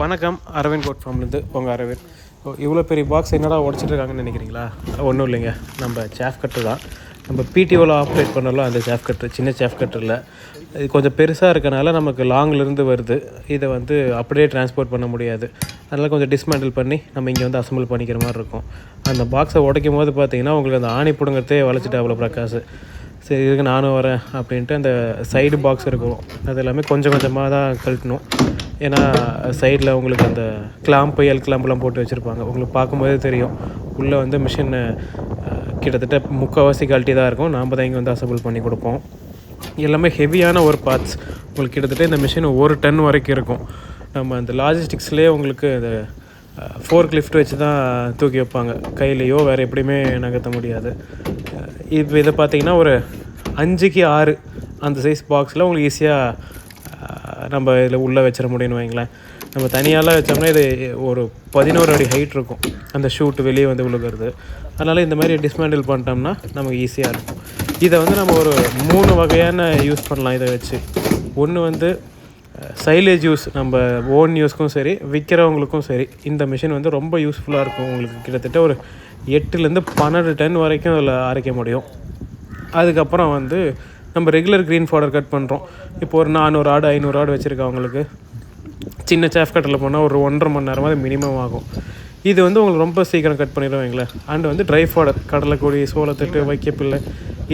வணக்கம் அரவிந்த் கோட் ஃபார்ம்லேருந்து உங்கள் அரவிந்த். ஓ, இவ்வளோ பெரிய பாக்ஸ் என்னடா உடச்சிட்டு இருக்காங்கன்னு நினைக்கிறீங்களா? ஒன்றும் இல்லைங்க. நம்ம சேஃப் கட்டு தான். நம்ம பிடிஓவில் ஆப்ரேட் பண்ணலாம் அந்த சேஃப் கட்டு சின்ன சேஃப் கட்டரில் இது கொஞ்சம் பெருசாக இருக்கனால நமக்கு லாங்லேருந்து வருது. இதை வந்து அப்படியே டிரான்ஸ்போர்ட் பண்ண முடியாது. அதனால் கொஞ்சம் டிஸ்மேண்டில் பண்ணி நம்ம இங்கே வந்து அசம்பிள் பண்ணிக்கிற மாதிரி இருக்கும். அந்த பாக்ஸை உடைக்கும் போது பார்த்தீங்கன்னா உங்களுக்கு அந்த ஆணி பிடுங்கிறதே வளைச்சிட்டு அவ்வளோ பிரகாஷ் சரி இதுக்கு நானும் வரேன் அப்படின்ட்டு அந்த சைடு பாக்ஸ் இருக்கும். அது எல்லாமே கொஞ்சம் கொஞ்சமாக தான் கழட்டணும். ஏன்னா சைடில் உங்களுக்கு அந்த கிளாம்பு எல் கிளாம்பெலாம் போட்டு வச்சுருப்பாங்க. உங்களுக்கு பார்க்கும்போதே தெரியும். உள்ளே வந்து மிஷின் கிட்டத்தட்ட முக்கால்வாசி குவாலிட்டி தான் இருக்கும். நாம் தான் இங்கே வந்து அசம்பிள் பண்ணி கொடுப்போம். எல்லாமே ஹெவியான ஒரு பார்ட்ஸ் உங்களுக்கு கிட்டத்தட்ட இந்த மிஷின் ஒரு டன் வரைக்கும் இருக்கும். நம்ம அந்த லாஜிஸ்டிக்ஸ்லேயே உங்களுக்கு அந்த ஃபோர்க் லிஃப்ட் வச்சு தான் தூக்கி வைப்பாங்க. கையிலையோ வேறு எப்படியுமே நகர்த்த முடியாது. இப்போ இதை பார்த்தீங்கன்னா ஒரு அஞ்சுக்கு ஆறு அந்த சைஸ் பாக்ஸில் உங்களுக்கு ஈஸியாக நம்ம இதில் உள்ளே வச்சிட முடியும்னு வைங்களேன். நம்ம தனியாலாம் வச்சோம்னா இது ஒரு பதினோரு அடி ஹைட் இருக்கும். அந்த ஷூட் வெளியே வந்து விழுகிறது. அதனால் இந்த மாதிரி டிஸ்மேண்டில் பண்ணிட்டோம்னா நமக்கு ஈஸியாக இருக்கும். இதை வந்து நம்ம ஒரு மூணு வகையான யூஸ் பண்ணலாம் இதை வச்சு. ஒன்று வந்து சைலேஜ் யூஸ் நம்ம ஓன் யூஸ்க்கும் சரி விற்கிறவங்களுக்கும் சரி இந்த மிஷின் வந்து ரொம்ப யூஸ்ஃபுல்லாக இருக்கும். உங்களுக்கு கிட்டத்தட்ட ஒரு எட்டுலேருந்து பன்னெண்டு டன் வரைக்கும் அதில் அரைக்க முடியும். அதுக்கப்புறம் வந்து நம்ம ரெகுலர் க்ரீன் ஃபவுடர் கட் பண்ணுறோம் இப்போ ஒரு நானூறு ஆடு ஐநூறு ஆடு வச்சுருக்கவங்களுக்கு சின்ன சேஃப் கட்டில் போனால் ஒரு ஒன்றரை மணி நேரமாவது மினிமம் ஆகும். இது வந்து உங்களுக்கு ரொம்ப சீக்கிரம் கட் பண்ணிடும் வைங்களேன். அண்ட் வந்து ட்ரை ஃபாடர் கடலைக்கொடி சோளத்தட்டு வைக்கப்பில்லை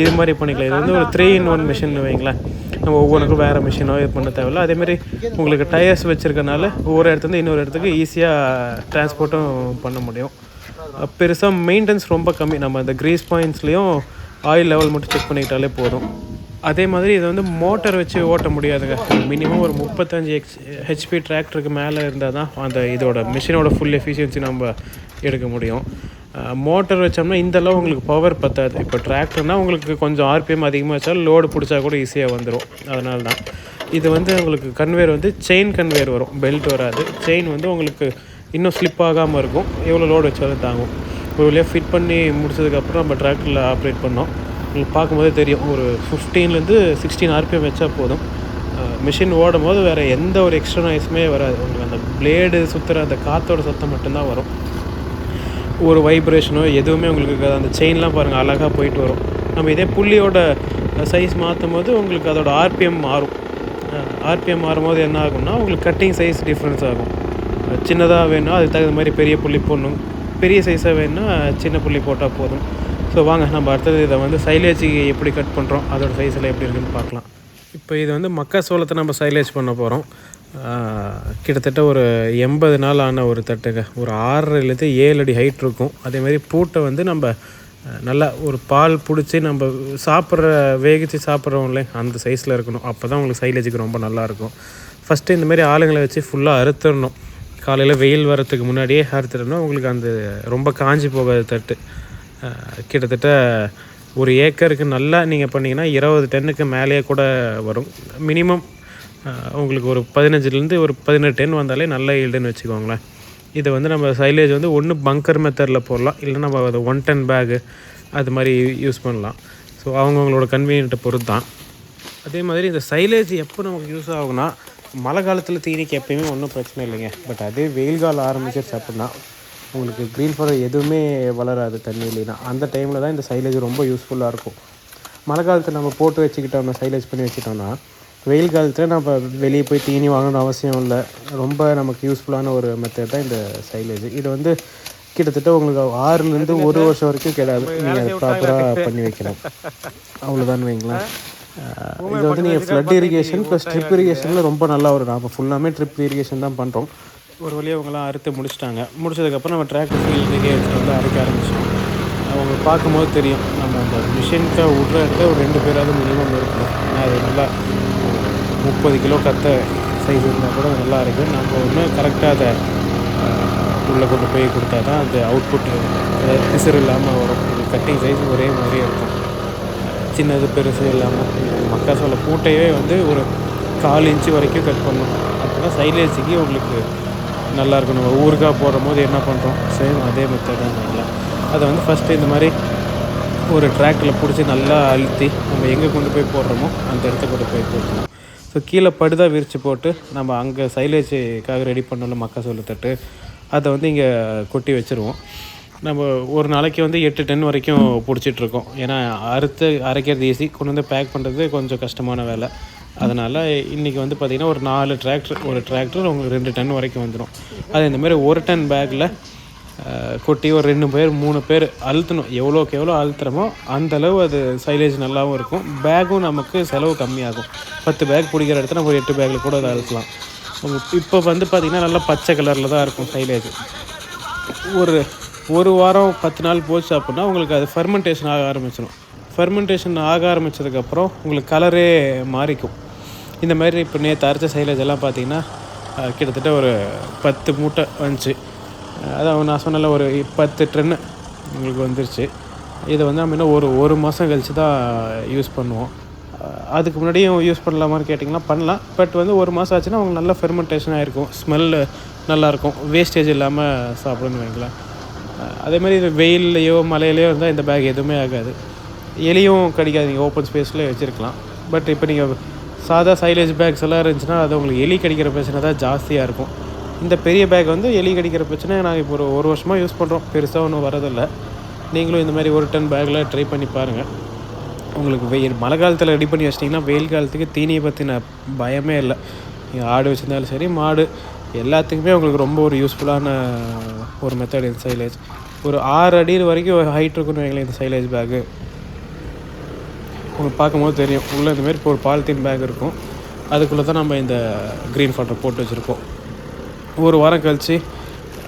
இது மாதிரி பண்ணிக்கலாம். இது வந்து ஒரு த்ரீ இன் ஒன் மிஷின் வைங்களேன். நம்ம ஒவ்வொன்றுக்கும் வேறு மிஷினோ இது பண்ண தேவையில்ல. அதேமாதிரி உங்களுக்கு டயர்ஸ் வச்சுருக்கனால ஒவ்வொரு இடத்துலேருந்து இன்னொரு இடத்துக்கு ஈஸியாக டிரான்ஸ்போர்ட்டும் பண்ண முடியும். பெருசாக மெயின்டெனன்ஸ் ரொம்ப கம்மி. நம்ம அந்த க்ரீஸ் பாயிண்ட்ஸ்லேயும் ஆயில் லெவல் மட்டும் செக் பண்ணிக்கிட்டாலே போதும். அதே மாதிரி இதை வந்து மோட்டர் வச்சு ஓட்ட முடியாதுங்க. மினிமம் ஒரு முப்பத்தஞ்சு எக்ஸ் ஹெச்பி டிராக்டருக்கு மேலே இருந்தால் தான் அந்த இதோட மிஷினோட ஃபுல் எஃபிஷியன்சி நம்ம எடுக்க முடியும். மோட்டர் வச்சோம்னா இந்தளவு உங்களுக்கு பவர் பத்தாது. இப்போ டிராக்டர்னால் உங்களுக்கு கொஞ்சம் ஆர்பிஎம் அதிகமாக வச்சாலும் லோடு பிடிச்சா கூட ஈஸியாக வந்துடும் அதனால தான். இது வந்து உங்களுக்கு கன்வேர் வந்து செயின் கன்வேர் வரும். பெல்ட் வராது. செயின் வந்து உங்களுக்கு இன்னும் ஸ்லிப் ஆகாமல் இருக்கும். எவ்வளோ லோடு வச்சாலும் தாங்கும். ஒரு வழியாக ஃபிட் பண்ணி முடிச்சதுக்கப்புறம் நம்ம டிராக்டரில் ஆப்ரேட் பண்ணோம். உங்களுக்கு பார்க்கும்போதே தெரியும். ஒரு ஃபிஃப்டீன்லேருந்து சிக்ஸ்டீன் ஆர்பிஎம் வச்சா போதும். மிஷின் ஓடும் போது வேறு எந்த ஒரு எக்ஸ்ட்ரா நாய்ஸுமே வராது. உங்களுக்கு அந்த பிளேடு சுற்றுற அந்த காற்றோட சத்தம் மட்டும்தான் வரும். ஒரு வைப்ரேஷனோ எதுவுமே உங்களுக்கு அந்த செயின்லாம் பாருங்கள் அழகாக போயிட்டு வரும். நம்ம இதே புள்ளியோட சைஸ் மாற்றும் போது உங்களுக்கு அதோட ஆர்பிஎம் மாறும். ஆர்பிஎம் மாறும்போது என்ன ஆகும்னா உங்களுக்கு கட்டிங் சைஸ் டிஃப்ரென்ஸ் ஆகும். சின்னதாக வேணும்னா அதுக்கு தகுந்த மாதிரி பெரிய புள்ளி போடணும். பெரிய சைஸாக வேணும்னா சின்ன புள்ளி போட்டால் போதும். ஸோ வாங்க நம்ம அடுத்தது இதை வந்து சைலேஜுக்கு எப்படி கட் பண்ணுறோம் அதோடய சைஸில் எப்படி இருக்குன்னு பார்க்கலாம். இப்போ இது வந்து மக்கா சோளத்தை நம்ம சைலேஜ் பண்ண போகிறோம் கிட்டத்தட்ட ஒரு எண்பது நாள் ஆன ஒரு தட்டுங்க. ஒரு ஆறரைலேருந்து ஏழு அடி ஹைட் இருக்கும். அதேமாதிரி பூட்டை வந்து நம்ம நல்லா ஒரு பால் பிடிச்சி நம்ம சாப்பிட்ற வேகிச்சு சாப்பிட்றோம்ல அந்த சைஸில் இருக்கணும். அப்போ தான் உங்களுக்கு சைலேஜுக்கு ரொம்ப நல்லாயிருக்கும் ஃபஸ்ட்டு இந்தமாரி ஆளுங்களை வச்சு ஃபுல்லாக அறுத்துடணும். காலையில் வெயில் வரத்துக்கு முன்னாடியே அறுத்துடணும் உங்களுக்கு அந்த ரொம்ப காஞ்சி போகாத தட்டு. கிட்டத்தட்ட ஒரு ஏக்கருக்கு நல்லா நீங்கள் பண்ணிங்கன்னா இருபது டென்னுக்கு மேலேயே கூட வரும். மினிமம் உங்களுக்கு ஒரு பதினஞ்சுலேருந்து ஒரு பதினெட்டு டென் வந்தாலே நல்ல ஈல்டுன்னு வச்சுக்கோங்களேன். இதை வந்து நம்ம சைலேஜ் வந்து ஒன்று பங்கர் மெத்தடில் போடலாம். இல்லை நம்ம அதை ஒன் டென் பேகு அது மாதிரி யூஸ் பண்ணலாம். ஸோ அவங்கவுங்களோட கன்வீனியன்ட்டை பொறுத்து தான் அதே மாதிரி இந்த சைலேஜ் எப்போ நமக்கு யூஸ் ஆகும்னா மழை காலத்தில் தீனிக்கு எப்பயுமே ஒன்றும் பிரச்சனை இல்லைங்க. பட் அதே வெயில் காலம் ஆரம்பிச்சிருச்சு அப்படின்னா உங்களுக்கு க்ரீன் ஃபாரர் எதுவுமே வளராது தண்ணி இல்லைன்னா. அந்த டைமில் தான் இந்த சைலேஜ் ரொம்ப யூஸ்ஃபுல்லாக இருக்கும். மழை காலத்தில் நம்ம போட்டு வச்சுக்கிட்டோம்னா சைலேஜ் பண்ணி வச்சுட்டோம்னா வெயில் காலத்தில் நம்ம வெளியே போய் தீனி வாங்கணும்னு அவசியம் இல்லை. ரொம்ப நமக்கு யூஸ்ஃபுல்லான ஒரு மெத்தட் தான் இந்த சைலேஜ் இது வந்து கிட்டத்தட்ட உங்களுக்கு ஆறுலேருந்து ஒரு வருஷம் வரைக்கும் கிடையாது. நீங்கள் அதை ப்ராப்பராக பண்ணி வைக்கணும். அவ்வளோதான் வைங்களேன். இது வந்து நீங்கள் ஃப்ளட் இரிகேஷன் ப்ளஸ் ட்ரிப் இரிகேஷனில் ரொம்ப நல்லா வரும் நம்ம ஃபுல்லாமே ட்ரிப் இரிகேஷன் தான் பண்ணுறோம் ஒரு வழியாக அவங்களாம் அறுத்து முடிச்சிட்டாங்க. முடிச்சதுக்கப்புறம் நம்ம டிராக்டர் ஃபீல்டுக்கே எடுத்துகிட்டு வந்து அரைக்க ஆரம்பிச்சோம் அவங்க பார்க்கும்போது தெரியும். நம்ம அந்த மிஷினுக்கு விட்ற இடத்துல ஒரு ரெண்டு பேராவது மினிமம் இருக்கணும் ஏன்னா அது நல்லா முப்பது கிலோ கத்த சைஸ் இருந்தால் கூட நல்லா இருக்கும். நம்ம ஒன்று கரெக்டாக அதை உள்ளே கொண்டு போய் கொடுத்தா தான் அந்த அவுட்புட்டு பிசர் இல்லாமல் வரும். இது கட்டிங் சைஸ் ஒரே மாதிரியே இருக்கும். சின்னது பெருசு இல்லாமல் மக்காசோள பூட்டையே வந்து ஒரு கால் இன்ச்சு வரைக்கும் கட் பண்ணணும் அப்போ தான் சைலேஜுக்கு உங்களுக்கு நல்லா இருக்கும். நம்ம ஊறுகாய் போடும் போது என்ன பண்ணுறோம் சேம் அதே மெத்தட் தான் நல்லா அதை வந்து ஃபஸ்ட்டு இந்த மாதிரி ஒரு ட்ராக்கில் பிடிச்சி நல்லா அழுத்தி நம்ம எங்கே கொண்டு போய் போடுறோமோ அந்த இடத்த கொண்டு போய் போட்டுக்கலாம். ஸோ கீழே படுதா விரித்து போட்டு நம்ம அங்கே சைலேஜுக்காக ரெடி பண்ணணும் மக்கா தட்டு அதை வந்து இங்கே கொட்டி வச்சுருவோம். நம்ம ஒரு நாளைக்கு வந்து எட்டு டன் வரைக்கும் பிடிச்சிட்ருக்கோம் ஏன்னா அறுத்து அரைக்கிறது ஈஸி கொண்டு வந்து பேக் பண்ணுறது கொஞ்சம் கஷ்டமான வேலை. அதனால் இன்றைக்கி வந்து பார்த்திங்கன்னா ஒரு நாலு டிராக்டர் ஒரு டிராக்டர் உங்களுக்கு ரெண்டு டன் வரைக்கும் வந்துடும் அது இந்தமாரி ஒரு டன் பேக்கில் கொட்டி ஒரு ரெண்டு பேர் மூணு பேர் அழுத்தணும். எவ்வளோக்கு எவ்வளோ அழுத்துறமோ அந்தளவு அது சைலேஜ் நல்லாவும் இருக்கும். பேக்கும் நமக்கு செலவு கம்மியாகும். பத்து பேக் பிடிக்கிற இடத்துல நம்ம ஒரு எட்டு பேக்கில் கூட அதை அழுத்தலாம். இப்போ வந்து பார்த்திங்கன்னா நல்லா பச்சை கலரில் தான் இருக்கும் சைலேஜ் ஒரு ஒரு வாரம் பத்து நாள் போச்சு அப்படின்னா உங்களுக்கு அது ஃபெர்மெண்டேஷன் ஆக ஆரம்பிச்சிடும் ஃபெர்மெண்டேஷன் ஆக ஆரம்பித்ததுக்கப்புறம் உங்களுக்கு கலரே மாறிக்கும். இந்த மாதிரி இப்போ நேற்று அரைச்ச சைலேஜ் எல்லாம் பார்த்தீங்கன்னா கிட்டத்தட்ட ஒரு பத்து மூட்டை வந்துச்சு. அஹ், அதான் நான் சொன்னல ஒரு பத்து ட்ரென்னு உங்களுக்கு வந்துருச்சு. இதை வந்து நம்ம இன்னும் ஒரு ஒரு மாதம் கழித்து தான் யூஸ் பண்ணுவோம். அதுக்கு முன்னாடியும் யூஸ் பண்ணலாமான்னு கேட்டிங்கன்னா பண்ணலாம். பட் வந்து ஒரு மாதம் ஆச்சுன்னா அவங்க நல்ல ஃபெர்மெண்டேஷன் ஆகிருக்கும் ஸ்மெல்லு நல்லாயிருக்கும். வேஸ்டேஜ் இல்லாமல் சாப்பிடுன்னு வைங்களேன். அதே மாதிரி இது வெயில்லையோ மலையிலையோ இருந்தால் இந்த பேக் எதுவுமே ஆகாது. எலியும் கடிக்காது நீங்கள் ஓப்பன் ஸ்பேஸ்லேயே வச்சுருக்கலாம். பட் இப்போ நீங்கள் சாதா சைலேஜ் பேக்ஸ் எல்லாம் இருந்துச்சுன்னா அது உங்களுக்கு எலி கடிக்கிற பிரச்சனை தான் ஜாஸ்தியாக இருக்கும். இந்த பெரிய பேக் வந்து எலி கடிக்கிற பிரச்சனை நாங்கள் இப்போ ஒரு ஒரு வருஷமாக யூஸ் பண்ணுறோம் பெருசாக ஒன்றும் வரதில்லை நீங்களும் இந்த மாதிரி ஒரு டன் பேக்கில் ட்ரை பண்ணி பாருங்கள் உங்களுக்கு வெயில் மழை காலத்தில் ரெடி பண்ணி வச்சிட்டிங்கன்னா வெயில் காலத்துக்கு தீனியை பற்றின பயமே இல்லை. நீங்கள் ஆடு வச்சுருந்தாலும் சரி மாடு எல்லாத்துக்குமே உங்களுக்கு ரொம்ப ஒரு யூஸ்ஃபுல்லான ஒரு மெத்தட் இந்த சைலேஜ் ஒரு ஆறு அடி வரைக்கும் ஹைட் இருக்குன்னு வைங்களேன் இந்த சைலேஜ் பேக்கு உங்களுக்கு பார்க்கும்போது தெரியும். உள்ளே இந்தமாரி இப்போ ஒரு பாலித்தீன் பேக் இருக்கும். அதுக்குள்ளே தான் நம்ம இந்த க்ரீன் ஃபால்டர் போட்டு வச்சுருப்போம் ஒரு வாரம் கழித்து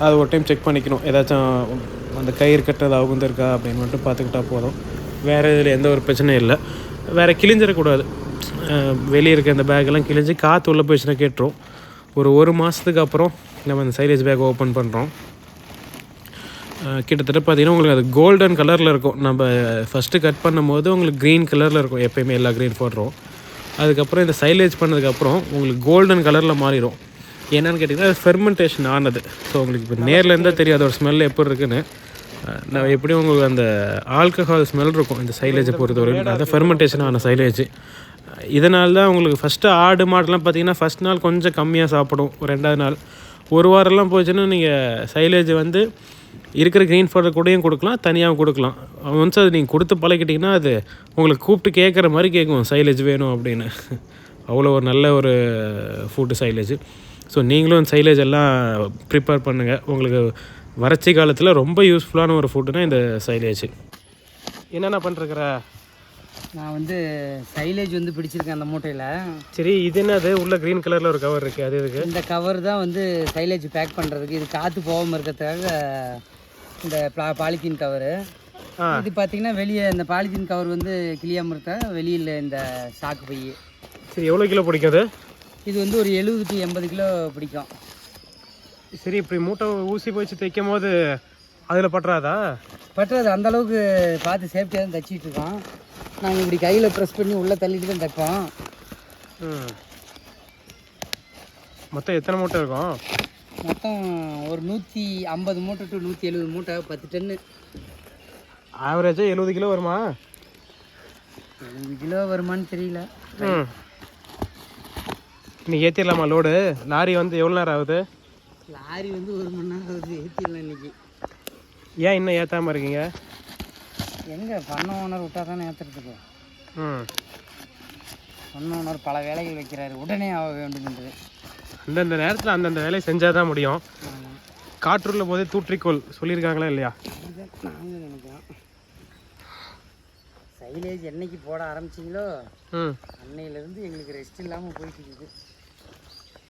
அது ஒரு டைம் செக் பண்ணிக்கணும். ஏதாச்சும் அந்த கயிறு கட்டுறது இருக்கா அப்படின்னு மட்டும் பார்த்துக்கிட்டா போதும். வேறு இதில் எந்த ஒரு பிரச்சனையும் இல்லை. வேறு கிழிஞ்சிடக்கூடாது வெளியே இருக்க இந்த பேக்கெல்லாம் கிழிஞ்சு காற்று உள்ளே போயிடுச்சுன்னா கேட்டுரும். ஒரு ஒரு மாதத்துக்கு அப்புறம் நம்ம இந்த சைலேஜ் பேக் ஓப்பன் பண்ணுறோம் கிட்டத்தட்ட பார்த்தீங்கன்னா உங்களுக்கு அது கோல்டன் கலரில் இருக்கும். நம்ம ஃபஸ்ட்டு கட் பண்ணும்போது உங்களுக்கு க்ரீன் கலரில் இருக்கும். எப்பயுமே எல்லா க்ரீன் போடுறோம் அதுக்கப்புறம் இந்த சைலேஜ் பண்ணதுக்கப்புறம் உங்களுக்கு கோல்டன் கலரில் மாறிடும் என்னென்னு கேட்டிங்கன்னா அது ஃபெர்மெண்டேஷன் ஆனது. ஸோ உங்களுக்கு இப்போ நேர்லேருந்தே தெரியும் அதோட ஸ்மெல் எப்படி இருக்குன்னு. நான் எப்படியும் உங்களுக்கு அந்த ஆல்கஹால் ஸ்மெல் இருக்கும் இந்த சைலேஜை பொறுத்தவரைக்கும். அதான் ஃபெர்மெண்டேஷன் ஆன சைலேஜ் இதனால தான் உங்களுக்கு ஃபஸ்ட்டு ஆடு மாடெலாம் பார்த்தீங்கன்னா ஃபஸ்ட் நாள் கொஞ்சம் கம்மியாக சாப்பிடும். ஒரு ரெண்டாவது நாள் ஒரு வாரம்லாம் போச்சுன்னா நீங்கள் சைலேஜ் வந்து இருக்கிற க்ரீன் ஃபார்டர் கூடயும் கொடுக்கலாம் தனியாகவும் கொடுக்கலாம். ஒன்ஸ் அது நீங்கள் கொடுத்து பழகிட்டிங்கன்னா அது உங்களுக்கு கூப்பிட்டு கேட்குற மாதிரி கேட்கும். சைலேஜ் வேணும் அப்படின்னு. அவ்வளோ ஒரு நல்ல ஒரு ஃபுட்டு சைலேஜ் ஸோ நீங்களும் சைலேஜ் எல்லாம் ப்ரிப்பேர் பண்ணுங்கள் உங்களுக்கு வறட்சி காலத்தில் ரொம்ப யூஸ்ஃபுல்லான ஒரு ஃபுட்டுனா இந்த சைலேஜ் என்னென்ன பண்ணிருக்கிற? நான் வந்து சைலேஜ் வந்து பிடிச்சிருக்கேன் அந்த மூட்டையில். சரி இது என்னது? உள்ள க்ரீன் கலரில் ஒரு கவர் இருக்குது அது இதுக்கு இந்த கவர் தான் வந்து சைலேஜ் பேக் பண்ணுறதுக்கு இது காற்று போகாமல் இருக்கிறதுக்காக இந்த பா பாலித்தீன் கவரு. இது பார்த்தீங்கன்னா வெளியே இந்த பாலித்தீன் கவர் வந்து கிளியாமல் இருக்க வெளியில் இந்த சாக்கு பை சரி எவ்வளோ கிலோ பிடிக்கும் அது? இது வந்து ஒரு எழுபது டு எண்பது கிலோ பிடிக்கும். சரி இப்படி மூட்டை ஊசி போச்சு தைக்கும் போது அதில் பட்டுறாதா? பட் அந்த அளவுக்கு பார்த்து சேஃப்டியாக தான் தைச்சிட்டு இருக்கோம். நாங்கள் இப்படி கையில் ப்ரெஸ் பண்ணி உள்ளே தள்ளிட்டு தான் தைப்போம் ம். மொத்தம் எத்தனை மூட்டை இருக்கும்? மொத்தம் ஒரு நூற்றி ஐம்பது மூட்டை டு நூற்றி எழுபது மூட்டை பத்து டன்னு ஆவரேஜாக எழுபது கிலோ வருமா? எழுபது கிலோ வருமான்னு தெரியல. ம். இன்னைக்கு ஏற்றிடலாமா லோடு லாரி வந்து எவ்வளோ நேரம் ஆகுது? லாரி வந்து ஒரு மணி நேரம் ஆகுது ஏற்றிடலாம் இன்னைக்கு. ஏன் இன்னும் ஏற்றாமல் இருக்கீங்க? எங்கே பண்ண ஓனர் விட்டா தானே ஏற்றுறதுக்கு ம். பண்ண ஓனர் பல வேலைகள் வைக்கிறாரு. உடனே ஆக வேண்டும் என்று. அந்தந்த நேரத்தில் அந்தந்த வேலையை செஞ்சால் தான் முடியும் காற்றுள்ள போதே தூற்றிக்கோள் சொல்லியிருக்காங்களா இல்லையா? நாங்கள் நினைக்கிறோம். சைலேஜ் என்னைக்கு போட ஆரம்பிச்சிங்களோ? ம். அன்னையிலேருந்து எங்களுக்கு ரெஸ்ட் இல்லாமல் போயிட்டு இருக்குது.